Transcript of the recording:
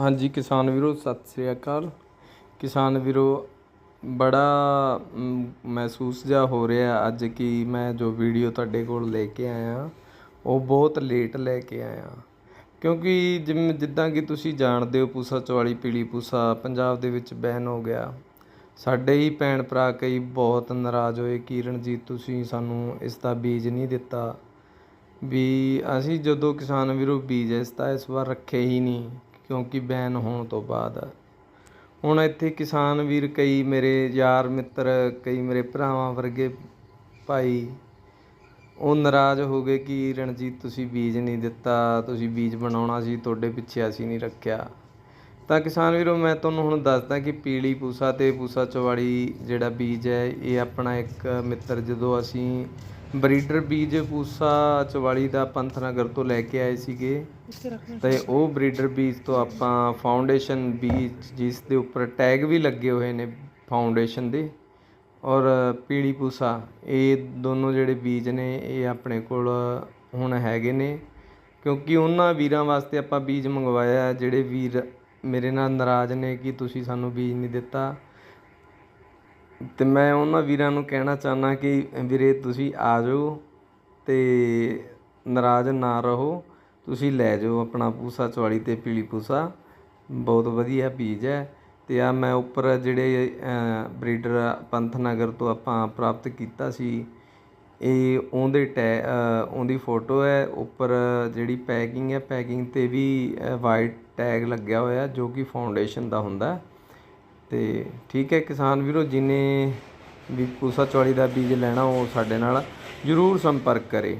ਹਾਂਜੀ, ਕਿਸਾਨ ਵੀਰੋ, ਸਤਿ ਸ੍ਰੀ ਅਕਾਲ। ਕਿਸਾਨ ਵੀਰੋ, ਬੜਾ ਮਹਿਸੂਸ ਜਿਹਾ ਹੋ ਰਿਹਾ ਅੱਜ ਕਿ ਮੈਂ ਜੋ ਵੀਡੀਓ ਤੁਹਾਡੇ ਕੋਲ ਲੈ ਕੇ ਆਇਆ, ਉਹ ਬਹੁਤ ਲੇਟ ਲੈ ਕੇ ਆਇਆ। ਕਿਉਂਕਿ ਜਿਵੇਂ ਜਿੱਦਾਂ ਕਿ ਤੁਸੀਂ ਜਾਣਦੇ ਹੋ, ਪੂਸਾ ਚੌਲੀ ਪੀਲੀ ਪੂਸਾ ਪੰਜਾਬ ਦੇ ਵਿੱਚ ਬੈਨ ਹੋ ਗਿਆ। ਸਾਡੇ ਹੀ ਭੈਣ ਭਰਾ ਕਈ ਬਹੁਤ ਨਾਰਾਜ਼ ਹੋਏ ਕਿ ਰਣਜੀਤ ਤੁਸੀਂ ਸਾਨੂੰ ਇਸ ਦਾ ਬੀਜ ਨਹੀਂ ਦਿੱਤਾ। ਵੀ ਅਸੀਂ ਜਦੋਂ ਕਿਸਾਨ ਵੀਰੋ ਬੀਜ ਇਸ ਤਾਂ ਇਸ ਵਾਰ ਰੱਖੇ ਹੀ ਨਹੀਂ ਕਿਉਂਕਿ ਬੈਨ ਹੋਣ ਤੋਂ ਬਾਅਦ। ਹੁਣ ਇੱਥੇ ਕਿਸਾਨ ਵੀਰ, ਕਈ ਮੇਰੇ ਯਾਰ ਮਿੱਤਰ, ਕਈ ਮੇਰੇ ਭਰਾਵਾਂ ਵਰਗੇ ਭਾਈ, ਉਹ ਨਾਰਾਜ਼ ਹੋ ਗਏ ਕਿ ਰਣਜੀਤ ਤੁਸੀਂ ਬੀਜ ਨਹੀਂ ਦਿੱਤਾ, ਤੁਸੀਂ ਬੀਜ ਬਣਾਉਣਾ ਸੀ, ਤੁਹਾਡੇ ਪਿੱਛੇ ਅਸੀਂ ਨਹੀਂ ਰੱਖਿਆ। ਤਾਂ ਕਿਸਾਨ ਵੀਰੋ, ਮੈਂ ਤੁਹਾਨੂੰ ਹੁਣ ਦੱਸਦਾ ਕਿ ਪੀਲੀ ਪੂਸਾ ਤੇ ਪੂਸਾ ਚਵਾੜੀ ਜਿਹੜਾ ਬੀਜ ਹੈ, ਇਹ ਆਪਣਾ ਇੱਕ ਮਿੱਤਰ ਜਦੋਂ ਅਸੀਂ ਬਰੀਡਰ ਬੀਜ ਪੂਸਾ ਚਵਾੜੀ ਦਾ ਪੰਥਨਗਰ ਤੋਂ ਲੈ ਕੇ ਆਏ ਸੀਗੇ। ਤੇ ਉਹ ਬਰੀਡਰ ਬੀਜ ਤੋਂ ਆਪਾਂ ਫਾਊਂਡੇਸ਼ਨ ਬੀਜ ਜਿਸ ਦੇ ਉੱਪਰ ਟੈਗ ਵੀ ਲੱਗੇ ਹੋਏ ਨੇ ਫਾਊਂਡੇਸ਼ਨ ਦੇ ਔਰ ਪੀਲੀ ਪੂਸਾ ਇਹ ਦੋਨੋਂ ਜਿਹੜੇ ਬੀਜ ਨੇ ਇਹ ਆਪਣੇ ਕੋਲ ਹੁਣ ਹੈਗੇ ਨੇ। ਕਿਉਂਕਿ ਉਹਨਾਂ ਵੀਰਾਂ ਵਾਸਤੇ ਆਪਾਂ ਬੀਜ ਮੰਗਵਾਇਆ ਜਿਹੜੇ ਵੀਰ ਮੇਰੇ ਨਾਲ ਨਾਰਾਜ਼ ਨੇ ਕਿ ਤੁਸੀਂ ਸਾਨੂੰ ਬੀਜ ਨਹੀਂ ਦਿੱਤਾ। ਅਤੇ ਮੈਂ ਉਹਨਾਂ ਵੀਰਾਂ ਨੂੰ ਕਹਿਣਾ ਚਾਹੁੰਦਾ ਕਿ ਵੀਰੇ ਤੁਸੀਂ ਆ ਜਾਓ ਅਤੇ ਨਾਰਾਜ਼ ਨਾ ਰਹੋ। ਤੁਸੀਂ ਲੈ ਜਾਓ ਆਪਣਾ ਪੂਸਾ ਚੁਆਲੀ ਤੇ ਪੀਲੀ ਪੂਸਾ। ਬਹੁਤ ਵਧੀਆ ਬੀਜ ਹੈ ਅਤੇ ਆ ਮੈਂ ਉੱਪਰ ਜਿਹੜੇ ਬਰੀਡਰ ਪੰਥਨਗਰ ਤੋਂ ਆਪਾਂ ਪ੍ਰਾਪਤ ਕੀਤਾ ਸੀ, ਇਹ ਉਹਦੇ ਟੈ ਉਹਦੀ ਫੋਟੋ ਹੈ। ਉੱਪਰ ਜਿਹੜੀ ਪੈਕਿੰਗ ਹੈ, ਪੈਕਿੰਗ ਤੇ ਵੀ ਵਾਈਟ ਟੈਗ ਲੱਗਿਆ ਹੋਇਆ ਜੋ ਕਿ ਫਾਊਂਡੇਸ਼ਨ ਦਾ ਹੁੰਦਾ। ਤੇ ਠੀਕ ਹੈ ਕਿਸਾਨ ਵੀਰੋ, ਜਿਨੇ ਵੀ ਪੂਸਾ ਚੌਲੀ ਦਾ ਬੀਜ ਲੈਣਾ ਉਹ ਸਾਡੇ ਨਾਲ ਜਰੂਰ ਸੰਪਰਕ ਕਰੇ।